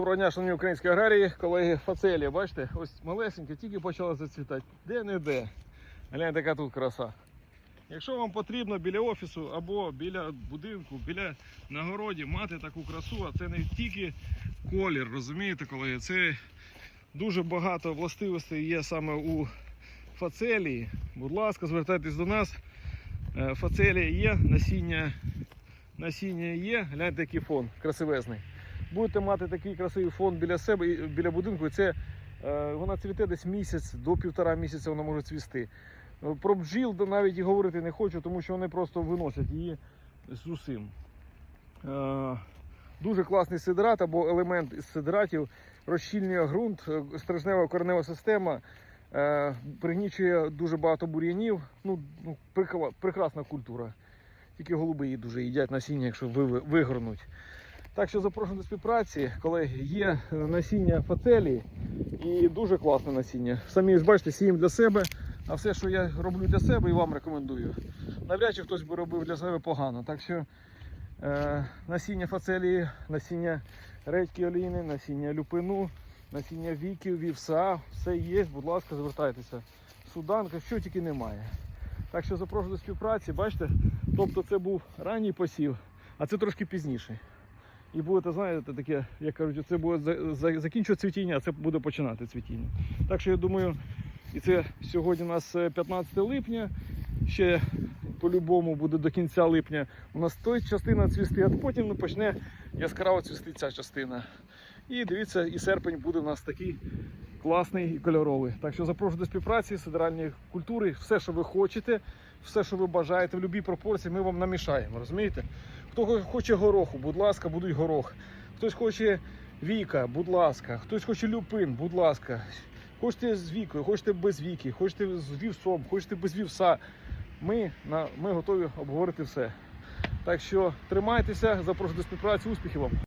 Доброго дня, шановні українські аграрії, колеги Фацелія, бачите, ось малесеньке, тільки почала зацвітати. Де не де. Гляньте, яка тут краса. Якщо вам потрібно біля офісу або біля будинку, біля нагороді мати таку красу, а це не тільки колір, розумієте, колеги, це дуже багато властивостей є саме у фацелії. Будь ласка, звертайтесь до нас. Е, Фацелія є, насіння, насіння є, гляньте, який фон красивезний будете мати такий красивий фон біля себе біля будинку, це е, вона цвіте десь місяць до півтора місяця вона може цвісти. Е, Про бджіл навіть і говорити не хочу, тому що вони просто виносять її з усім. Е, дуже класний сидрат або елемент із сидратів, розщільнює ґрунт, стрижнева коренева система. Пригнічує дуже багато бур'янів. Ну, ну, прекрасна культура. Тільки голуби її дуже їдять насіння, якщо вигорнуть. Так що запрошую до співпраці, колеги. Є насіння фацелії і дуже класне насіння. Самі ж бачите, сіємо для себе, а все, що я роблю для себе і вам рекомендую. Навряд чи хтось би робив для себе погано. Так що е, насіння фацелії, насіння редьки олійни, насіння люпину, насіння віків, вівса, все є, будь ласка, звертайтеся. Суданка, що тільки немає. Так що запрошую до співпраці, бачите, тобто це був ранній посів, а це трошки пізніший. І будете, знаєте, таке, як кажуть, це буде за- за- закінчувати цвітіння, а це буде починати цвітіння. Так що я думаю, і це сьогодні у нас е, 15 липня, ще по-любому буде до кінця липня. У нас той частина цвісти, а потім ну, почне яскраво цвісти ця частина. І дивіться, і серпень буде у нас такий класний і кольоровий. Так що запрошую до співпраці, сидеральні культури, все, що ви хочете, все, що ви бажаєте, в будь-якій пропорції, ми вам намішаємо, розумієте? Хто хоче гороху, будь ласка, будуть горох. Хтось хоче віка, будь ласка, хтось хоче люпин, будь ласка. Хочете з вікою, хочете без віки, хочете з вівсом, хочете без вівса. Ми, на, ми готові обговорити все. Так що тримайтеся, запрошую до співпраці, успіхів вам!